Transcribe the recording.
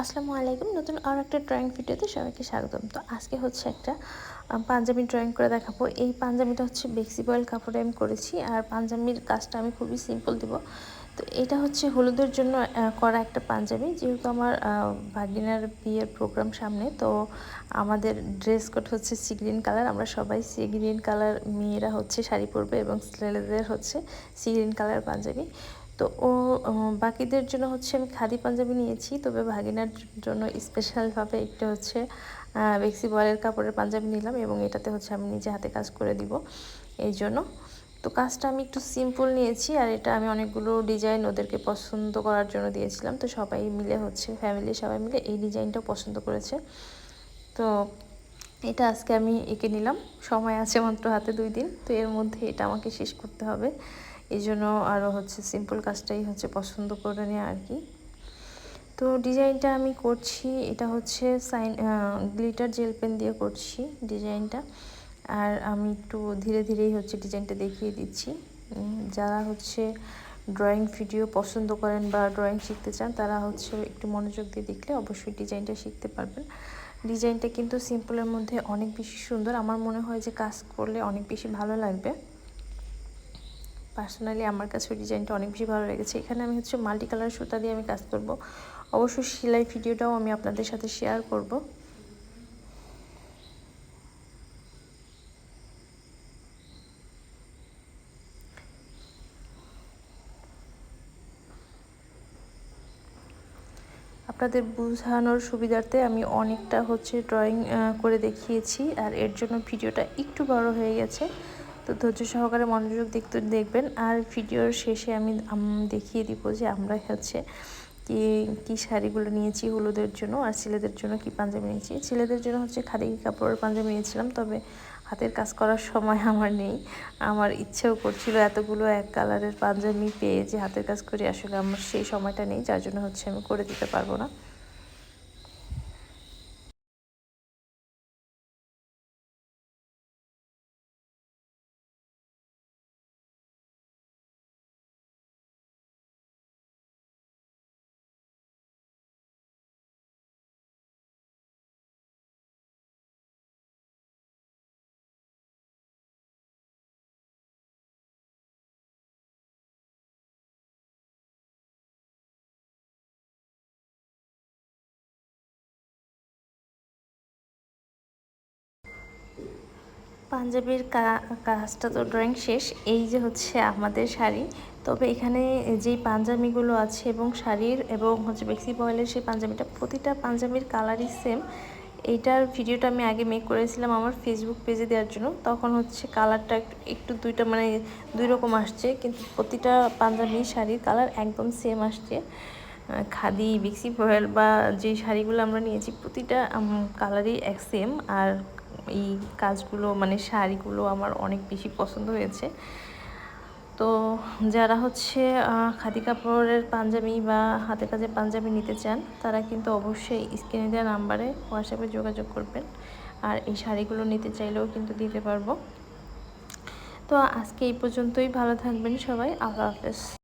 আসসালামু আলাইকুম। নতুন আর একটা ড্রয়িং ভিডিওতে সবাইকে স্বাগতম। তো আজকে হচ্ছে একটা পাঞ্জাবি ড্রয়িং করে দেখাবো। এই পাঞ্জাবিটা হচ্ছে বেক্সি বয়েল কাপড়ে আমি করেছি আর পাঞ্জাবির কাজটা আমি খুবই সিম্পল দিব। তো এটা হচ্ছে হলুদের জন্য করা একটা পাঞ্জাবি। যেহেতু আমার ভাগিনার বিয়ের প্রোগ্রাম সামনে, তো আমাদের ড্রেস কোড হচ্ছে সি গ্রিন কালার আমরা সবাই সি গ্রিন কালার মেয়েরা হচ্ছে শাড়ি পরবে এবং ছেলেদের হচ্ছে সি গ্রিন কালার পাঞ্জাবি। তো ও বাকিদের জন্য হচ্ছে আমি খাদি পাঞ্জাবি নিয়েছি। তবে ভাগিনার জন্য স্পেশালভাবে একটা হচ্ছে বেক্সি বয়েলের কাপড়ের পাঞ্জাবি নিলাম এবং এটাতে হচ্ছে আমি নিজে হাতে কাজ করে দিব এই জন্য। তো কাজটা আমি একটু সিম্পল নিয়েছি আর এটা আমি অনেকগুলো ডিজাইন ওদেরকে পছন্দ করার জন্য দিয়েছিলাম। তো সবাই মিলে হচ্ছে ফ্যামিলি সবাই মিলে এই ডিজাইনটাও পছন্দ করেছে। তো এটা আজকে আমি এঁকে নিলাম। সময় আছে মাত্র হাতে দুই দিন। তো এর মধ্যে এটা আমাকে শেষ করতে হবে। এই জন্য আরও হচ্ছে সিম্পল কাজটাই হচ্ছে পছন্দ করে নেওয়া আর কি। তো ডিজাইনটা আমি করছি, এটা হচ্ছে সাইন গ্লিটার জেল পেন দিয়ে করছি ডিজাইনটা। আর আমি একটু ধীরে ধীরেই হচ্ছে ডিজাইনটা দেখিয়ে দিচ্ছি। যারা হচ্ছে ড্রয়িং ভিডিও পছন্দ করেন বা ড্রয়িং শিখতে চান, তারা হচ্ছে একটু মনোযোগ দিয়ে দেখলে অবশ্যই ডিজাইনটা শিখতে পারবেন। ডিজাইনটা কিন্তু সিম্পলের মধ্যে অনেক বেশি সুন্দর। আমার মনে হয় যে কাজ করলে অনেক বেশি ভালো লাগবে। পার্সোনালি আমার কাছে ওই ডিজাইনটা অনেক বেশি ভালো লেগেছে। এখানে আমি হচ্ছে মাল্টি কালার সুতা দিয়ে আমি কাজ করব। অবশ্যই সেলাই ভিডিওটাও আমি আপনাদের সাথে শেয়ার করব। আপনাদের বোঝানোর সুবিধার্থে আমি অনেকটা হচ্ছে ড্রয়িং করে দেখিয়েছি। আর এর জন্য ভিডিওটা একটু বড় হয়ে গেছে। তো ধৈর্য সহকারে মনোযোগ দেখতে দেখবেন। আর ভিডিওর শেষে আমি দেখিয়ে দিব যে আমরা হচ্ছে কি, কী শাড়িগুলো নিয়েছি হলুদের জন্য আর ছেলেদের জন্য কি পাঞ্জাবি নিয়েছি। ছেলেদের জন্য হচ্ছে খাদি কাপড়ের পাঞ্জাবি নিয়েছিলাম, তবে হাতের কাজ করার সময় আমার নেই। আমার ইচ্ছেও করছিল এতগুলো এক কালারের পাঞ্জাবি পেয়ে যে হাতের কাজ করি, আসলে আমার সেই সময়টা নেই, যার জন্য হচ্ছে আমি করে দিতে পারব না। পাঞ্জাবির কাজটা তো ড্রয়িং শেষ, এই যে হচ্ছে আমাদের শাড়ি। তবে এখানে যেই পাঞ্জাবিগুলো আছে এবং শাড়ির এবং হচ্ছে বেক্সি বয়েলের সেই পাঞ্জাবিটা, প্রতিটা পাঞ্জাবির কালারই সেম এইটার ভিডিওটা আমি আগে মেক করেছিলাম আমার ফেসবুক পেজে দেওয়ার জন্য। তখন হচ্ছে কালারটা একটু দুইটা মানে দুই রকম আসছে, কিন্তু প্রতিটা পাঞ্জাবি শাড়ির কালার একদম সেম আসছে। খাদি, বিক্সি বয়েল বা যে শাড়িগুলো আমরা নিয়েছি, প্রতিটা কালারই এক সেম আর এই কাজগুলো মানে শাড়িগুলো আমার অনেক বেশি পছন্দ হয়েছে। তো যারা হচ্ছে খাদি কাপড়ের পাঞ্জাবি বা হাতে কাজের পাঞ্জাবি নিতে চান, তারা কিন্তু অবশ্যই স্ক্রিনে দেওয়া নাম্বারে হোয়াটসঅ্যাপে যোগাযোগ করবেন। আর এই শাড়িগুলো নিতে চাইলেও কিন্তু দিতে পারব। তো আজকে এই পর্যন্তই। ভালো থাকবেন সবাই। আল্লাহ হাফেজ।